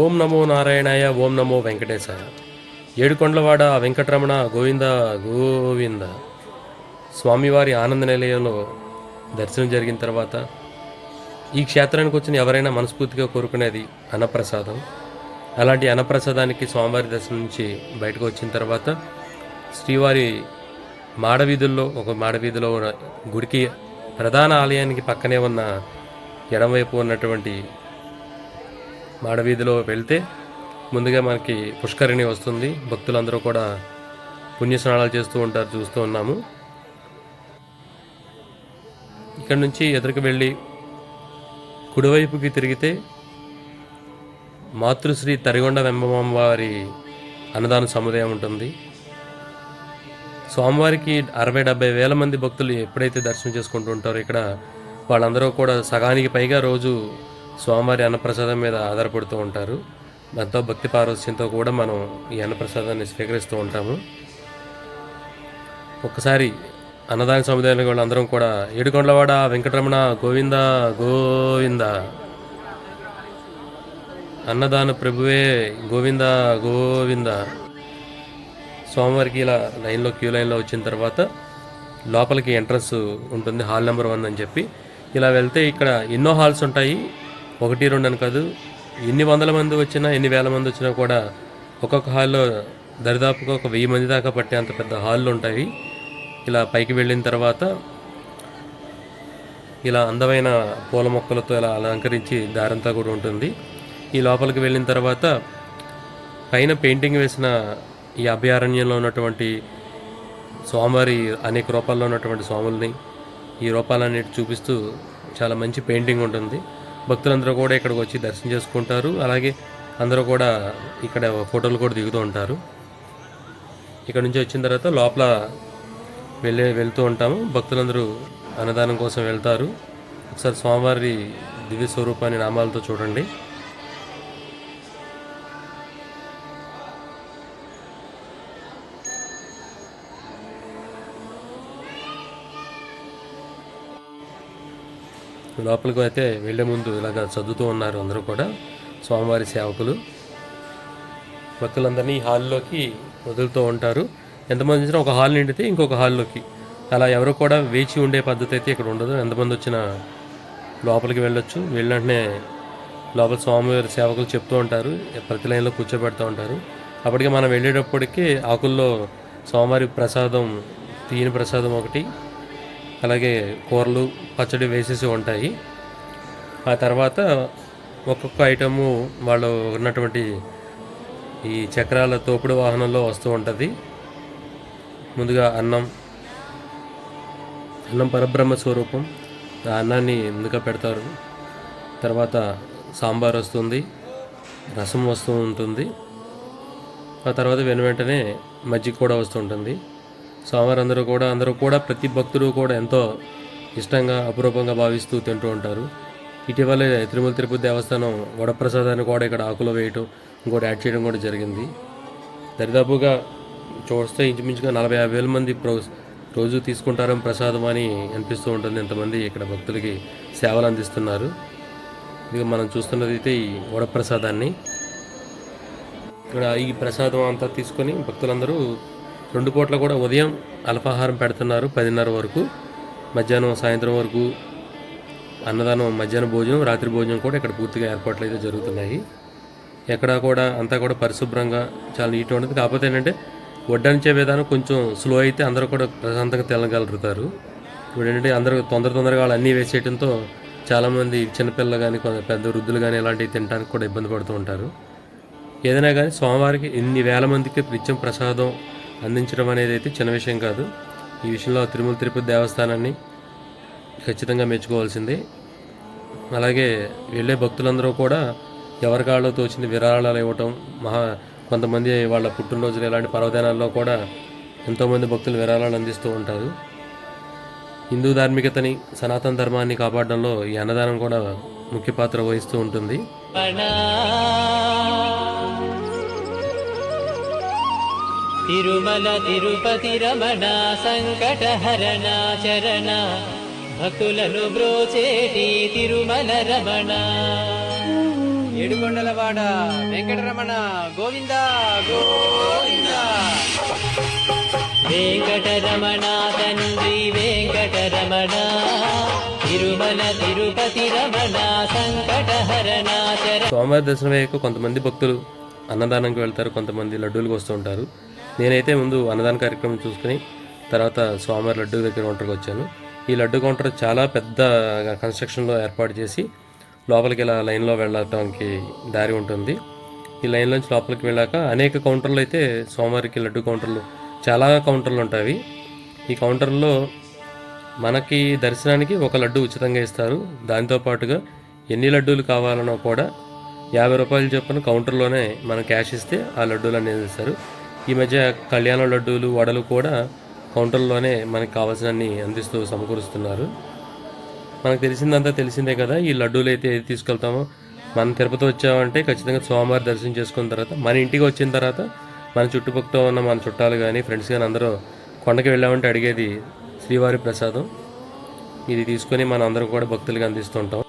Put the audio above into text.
ఓం నమో నారాయణాయ ఓం నమో వెంకటేశాయ. ఏడుకొండలవాడ వెంకటరమణ గోవింద గోవింద. స్వామివారి ఆనంద నిలయంలో దర్శనం జరిగిన తర్వాత ఈ క్షేత్రానికి వచ్చిన ఎవరైనా మనస్ఫూర్తిగా కోరుకునేది అన్నప్రసాదం. అలాంటి అన్నప్రసాదానికి స్వామివారి దర్శనం నుంచి బయటకు వచ్చిన తర్వాత శ్రీవారి మాడవీధుల్లో ఒక మాడవీధిలో గుడికి ప్రధాన ఆలయానికి పక్కనే ఉన్న ఎడమవైపు ఉన్నటువంటి మాడవీధిలో వెళ్తే ముందుగా మనకి పుష్కరిణి వస్తుంది. భక్తులందరూ కూడా పుణ్యస్నానాలు చేస్తూ ఉంటారు చూస్తూ ఉన్నాము. ఇక్కడ నుంచి ఎదురుకు వెళ్ళి కుడివైపుకి తిరిగితే మాతృశ్రీ తరిగొండ వెంబమ్మ వారి అన్నదాన సముదాయం ఉంటుంది. స్వామివారికి అరవై డెబ్బై వేల మంది భక్తులు ఎప్పుడైతే దర్శనం చేసుకుంటూ ఉంటారో ఇక్కడ వాళ్ళందరూ కూడా సగానికి పైగా రోజు స్వామివారి అన్నప్రసాదం మీద ఆధారపడుతూ ఉంటారు. ఎంతో భక్తి పారవస్యంతో కూడా మనం ఈ అన్నప్రసాదాన్ని స్వీకరిస్తూ ఉంటాము. ఒక్కసారి అన్నదాన సముదాయానికి వాళ్ళందరం కూడా ఏడుకొండలవాడ వెంకటరమణ గోవింద గోవింద. అన్నదాన ప్రభువే గోవింద గోవింద. స్వామివారికి ఇలా లైన్లో క్యూ లైన్లో వచ్చిన తర్వాత లోపలికి ఎంట్రన్స్ ఉంటుంది హాల్ నెంబర్ వన్ అని చెప్పి. ఇలా వెళ్తే ఇక్కడ ఎన్నో హాల్స్ ఉంటాయి. ఒకటి రెండు అని కాదు. ఎన్ని వందల మంది వచ్చినా ఎన్ని వేల మంది వచ్చినా కూడా ఒక్కొక్క హాల్లో దరిదాపుగా ఒక వెయ్యి మంది దాకా పట్టే అంత పెద్ద హాళ్ళు ఉంటాయి. ఇలా పైకి వెళ్ళిన తర్వాత ఇలా అందమైన పూల మొక్కలతో ఇలా అలంకరించి దారంతా కూడా ఉంటుంది. ఈ లోపలికి వెళ్ళిన తర్వాత పైన పెయింటింగ్ వేసిన ఈ అభయారణ్యంలో ఉన్నటువంటి స్వామివారి అనేక రూపాల్లో ఉన్నటువంటి స్వాముల్ని ఈ రూపాలన్నిటి చూపిస్తూ చాలా మంచి పెయింటింగ్ ఉంటుంది. భక్తులందరూ కూడా ఇక్కడికి వచ్చి దర్శనం చేసుకుంటారు. అలాగే అందరూ కూడా ఇక్కడ ఫోటోలు కూడా దిగుతూ ఉంటారు. ఇక్కడ నుంచి వచ్చిన తర్వాత లోపల వెళ్ళే వెళ్తూ ఉంటాము. భక్తులందరూ అన్నదానం కోసం వెళ్తారు. ఒకసారి స్వామివారి దివ్య స్వరూపాన్ని నామాలతో చూడండి. లోపలికి అయితే వెళ్ళే ముందు ఇలాగ చదువుతూ ఉన్నారు అందరూ కూడా. స్వామివారి సేవకులు. భక్తులందరినీ హాల్లోకి వదులుతూ ఉంటారు. ఎంతమంది వచ్చినా ఒక హాల్ నిండితే ఇంకొక హాల్లోకి. అలా ఎవరు కూడా వేచి ఉండే పద్ధతి అయితే ఇక్కడ ఉండదు. ఎంతమంది వచ్చినా లోపలికి వెళ్ళొచ్చు. వెళ్ళినట్టునే లోపల స్వామివారి సేవకులు చెప్తూ ఉంటారు. ప్రతి లైన్లో కూర్చోబెడుతూ ఉంటారు. అప్పటికి మనం వెళ్ళేటప్పటికి ఆకుల్లో స్వామివారి ప్రసాదం తీయని ప్రసాదం ఒకటి అలాగే కూరలు పచ్చడి వేసేసి ఉంటాయి. ఆ తర్వాత ఒక్కొక్క ఐటము వాళ్ళు ఉన్నటువంటి ఈ చక్రాల తోపుడు వాహనంలో వస్తూ ఉంటుంది. ముందుగా అన్నం అన్నం పరబ్రహ్మ స్వరూపం. ఆ అన్నాన్ని ముందుగా పెడతారు. తర్వాత సాంబార్ వస్తుంది రసం వస్తూ ఉంటుంది. ఆ తర్వాత వెను వెంటనే మజ్జిగ కూడా వస్తూ ఉంటుంది. స్వామివారు అందరూ కూడా అందరూ కూడా ప్రతి భక్తుడు కూడా ఎంతో ఇష్టంగా అపురూపంగా భావిస్తూ తింటూ ఉంటారు. ఇటీవలే తిరుమల తిరుపతి దేవస్థానం వడప్రసాదాన్ని కూడా ఇక్కడ ఆకులో వేయటం ఇంకోటి యాడ్ చేయడం కూడా జరిగింది. దరిదాపుగా చూస్తే ఇంచుమించుగా నలభై యాభై వేల మంది ప్రో రోజు తీసుకుంటారని ప్రసాదం అని అనిపిస్తూ ఉంటుంది. ఇంతమంది ఇక్కడ భక్తులకి సేవలు అందిస్తున్నారు. ఇక మనం చూస్తున్నది అయితే ఈ వడప్రసాదాన్ని. ఇక్కడ ఈ ప్రసాదం అంతా తీసుకొని భక్తులందరూ రెండు పూట్ల కూడా ఉదయం అల్పాహారం పెడుతున్నారు పదిన్నర వరకు. మధ్యాహ్నం సాయంత్రం వరకు అన్నదానం మధ్యాహ్నం భోజనం రాత్రి భోజనం కూడా ఇక్కడ పూర్తిగా ఏర్పాట్లు అయితే జరుగుతున్నాయి. ఎక్కడా కూడా అంతా కూడా పరిశుభ్రంగా చాలా నీట్గా ఉంటుంది కాకపోతే ఏంటంటే వడ్డించే విధానం కొంచెం స్లో అయితే అందరూ కూడా ప్రశాంతంగా తినగలుగుతారు. ఇప్పుడు ఏంటంటే అందరూ తొందర తొందరగా వాళ్ళు అన్నీ వేసేయడంతో చాలామంది చిన్నపిల్లలు కానీ కొంత పెద్ద వృద్ధులు కానీ ఇలాంటివి తినడానికి కూడా ఇబ్బంది పడుతూ ఉంటారు. ఏదైనా కానీ స్వామివారికి ఇన్ని వేల మందికి నిత్యం ప్రసాదం అందించడం అనేది అయితే చిన్న విషయం కాదు. ఈ విషయంలో తిరుమల తిరుపతి దేవస్థానాన్ని ఖచ్చితంగా మెచ్చుకోవాల్సిందే. అలాగే వెళ్ళే భక్తులందరూ కూడా ఎవరి కాళ్ళలో తోచింది విరాళాలు ఇవ్వటం మహా కొంతమంది వాళ్ళ పుట్టినరోజులు ఇలాంటి పర్వదినాల్లో కూడా ఎంతోమంది భక్తులు విరాళాలు అందిస్తూ ఉంటారు. హిందూ ధార్మికతని సనాతన ధర్మాన్ని కాపాడడంలో ఈ అన్నదానం కూడా ముఖ్య పాత్ర వహిస్తూ ఉంటుంది. తిరుమల తిరుపతి రమణ సంకటహరణ చరణ భక్తులను బ్రోచేటి తిరుమల రమణ. ఏడుకొండలవాడ వెంకటరమణ గోవింద గోవింద. వెంకటరమణ తండ్రి వెంకటరమణ తిరుమల తిరుపతి రమణ సంకటహరణ చర సోమవారి దర్శనం కొంతమంది భక్తులు అన్నదానంకి వెళ్తారు కొంతమంది లడ్డూలకు వస్తూ ఉంటారు. నేనైతే ముందు అన్నదాన కార్యక్రమం చూసుకుని తర్వాత స్వామివారి లడ్డు దగ్గర కౌంటర్కి వచ్చాను. ఈ లడ్డు కౌంటర్ చాలా పెద్ద కన్స్ట్రక్షన్లో ఏర్పాటు చేసి లోపలికి ఇలా లైన్లో వెళ్ళటానికి దారి ఉంటుంది. ఈ లైన్లోంచి లోపలికి వెళ్ళాక అనేక కౌంటర్లు అయితే స్వామివారికి లడ్డు కౌంటర్లు చాలా కౌంటర్లు ఉంటాయి. ఈ కౌంటర్లో మనకి దర్శనానికి ఒక లడ్డు ఉచితంగా ఇస్తారు. దాంతోపాటుగా ఎన్ని లడ్డూలు కావాలనో కూడా యాభై రూపాయలు చొప్పున కౌంటర్లోనే మనం క్యాష్ ఇస్తే ఆ లడ్డూలు అనేది ఇస్తారు ఈ మధ్య కళ్యాణ లడ్డూలు వడలు కూడా కౌంటర్లోనే మనకు కావాల్సినన్ని అందిస్తూ సమకూరుస్తున్నారు. మనకు తెలిసిందంతా తెలిసిందే కదా ఈ లడ్డూలు అయితే ఏది తీసుకెళ్తామో? మనం తిరుపతి వచ్చామంటే ఖచ్చితంగా స్వామివారి దర్శనం చేసుకున్న తర్వాత మన ఇంటికి వచ్చిన తర్వాత మన చుట్టుపక్కల ఉన్న మన చుట్టాలు కానీ ఫ్రెండ్స్ కానీ అందరూ కొండకి వెళ్ళామంటే అడిగేది శ్రీవారి ప్రసాదం. ఇది తీసుకొని మన అందరం కూడా భక్తులకి అందిస్తుంటాం